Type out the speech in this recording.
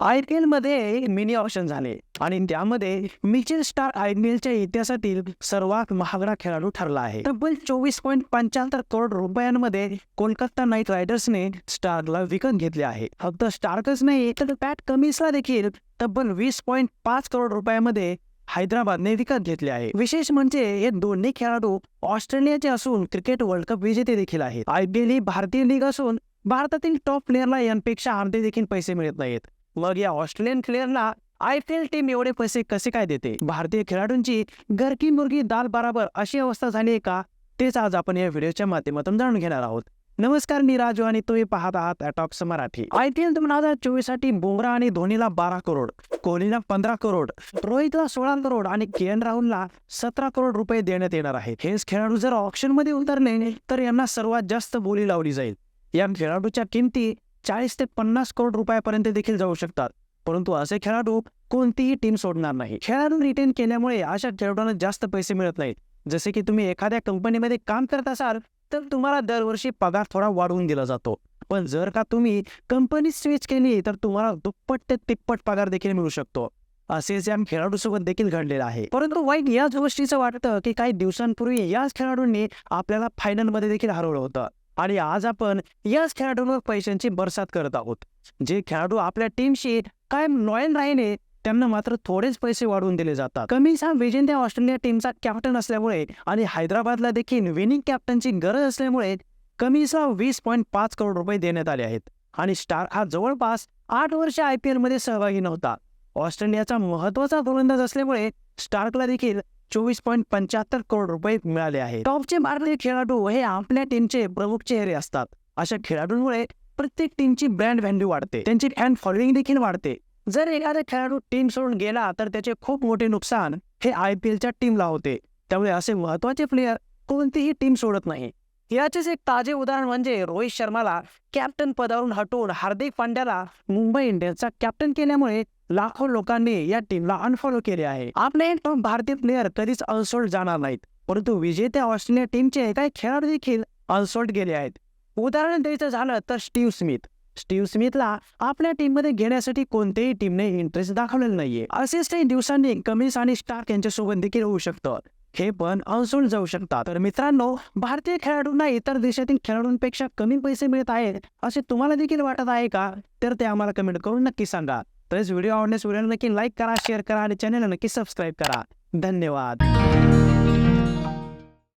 I P एलमध्ये mini option झाले. आणि त्यामध्ये मिचेल स्टार आय पी एलच्या इतिहासातील सर्वात महागडा खेळाडू ठरला आहे. तब्बल चोवीस पॉईंट पंच्याहत्तर करोड रुपयांमध्ये कोलकाता नाईट रायडर्सने स्टारला विकत घेतले आहे. फक्त स्टार्कच नाही तर पॅट कमिन्सला देखील तब्बल वीस पॉईंट पाच करोड रुपयामध्ये हैदराबादने विकत घेतले आहे. विशेष म्हणजे हे दोन्ही खेळाडू ऑस्ट्रेलियाचे असून क्रिकेट वर्ल्ड कप विजेते देखील आहेत. आय पी एल ही भारतीय लीग असून भारतातील टॉप प्लेअरला यांपेक्षा अर्धे देखील पैसे मिळत नाहीत. मग या ऑस्ट्रेलियन प्लेअरला आय पी एल टीम एवढे पैसे कसे काय देते? भारतीय खेळाडूंची घरकी मुरगी दाल बराबर अशी अवस्था झाली आहे का? तेच आज आपण या व्हिडिओच्या माध्यमातून जाणून घेणार आहोत. नमस्कार मी राजू आणि तुम्ही पाहत आहात अटॉप्स मराठी. आय पी एल दोन हजार चोवीससाठी बुमरा आणि धोनीला बारा करोड कोहलीला पंधरा करोड रोहितला सोळा करोड आणि के एन राहुलला सतरा करोड रुपये देण्यात येणार आहेत. हेच खेळाडू जर ऑप्शनमध्ये उतरले तर यांना सर्वात जास्त बोली लावली जाईल. या खेळाडूच्या किमती चाळीस ते पन्नास करोड रुपयापर्यंत देखील जाऊ शकतात. परंतु असे खेळाडू कोणतीही टीम सोडणार नाही. खेळाडू रिटेन केल्यामुळे अशा खेळाडूंना जास्त पैसे मिळत नाहीत. जसे की तुम्ही एखाद्या कंपनीमध्ये काम करत असाल तर तुम्हाला दरवर्षी पगार थोडा वाढवून दिला जातो. पण जर का तुम्ही कंपनी स्विच केली तर तुम्हाला दुप्पट ते तिप्पट पगार देखील मिळू शकतो. असेच या खेळाडूसोबत देखील घडलेलं आहे. परंतु वाईट याच गोष्टीचं वाटतं की काही दिवसांपूर्वी याच खेळाडूंनी आपल्याला फायनलमध्ये देखील हरवलं होतं. आणि आज आपण याच खेळाडूंवर पैशांची बरसात करत आहोत. जे खेळाडू आपल्या टीमशी कायम लॉयल राहिले त्यांना मात्र थोडेच पैसे वाढवून दिले जातात. कमिन्स हा विजेत्या ऑस्ट्रेलिया टीमचा कॅप्टन असल्यामुळे आणि हैदराबादला देखील विनिंग कॅप्टनची गरज असल्यामुळे कमीसा वीस पॉईंट पाच करोड रुपये देण्यात आले आहेत. आणि स्टार हा जवळपास आठ वर्ष आय पी एलमध्ये सहभागी नव्हता. ऑस्ट्रेलियाचा महत्त्वाचा गोलंदाज असल्यामुळे स्टार्कला देखील चोवीस पॉईंट पंच्याहत्तर करोड रुपये मिळाले आहेत. टॉपचे मारलेले खेळाडू हे आपल्या टीमचे प्रमुख चेहरे असतात. अशा खेळाडूंमुळे प्रत्येक टीमची ब्रँड व्हॅल्यू वाढते. त्यांची फॅन फॉलोईंग देखील वाढते. जर एखादा खेळाडू टीम सोडून गेला तर त्याचे खूप मोठे नुकसान हे आय पी एलच्या टीमला होते. त्यामुळे असे महत्त्वाचे प्लेयर कोणतीही टीम सोडत नाही. याचेच एक ताजे उदाहरण म्हणजे रोहित शर्माला कॅप्टन पदावरून हटवून हार्दिक पांड्याला मुंबई इंडियन्सचा कॅप्टन केल्यामुळे लाखो लोकांनी या टीमला अनफॉलो केले आहे. आपले टॉप भारतीय प्लेयर कधीच अनसोल्ड जाणार नाहीत. परंतु विजेत्या ऑस्ट्रेलिया टीमचे काही खेळाडू देखील अनसोल्ड गेले आहेत. उदाहरण द्यायचं झालं तर स्टीव्ह स्मिथ. स्टीव्ह स्मिथला आपल्या टीममध्ये घेण्यासाठी कोणत्याही टीमने इंटरेस्ट दाखवलेला नाहीये. असेच काही दिवसांनी कमिन्स आणि स्टार्क यांच्यासोबत देखील होऊ शकतं. हे पण अनसोल्ड जाऊ शकतात. तर मित्रांनो भारतीय खेळाडूंना इतर देशातील खेळाडूंपेक्षा कमी पैसे मिळत आहेत असे तुम्हाला देखील वाटत आहे का? तर ते आम्हाला कमेंट करून नक्की सांगा. तसेच व्हिडिओ आवडल्यास व्हिडिओला नक्की लाईक करा शेअर करा आणि चॅनलला नक्की सबस्क्राईब करा. धन्यवाद.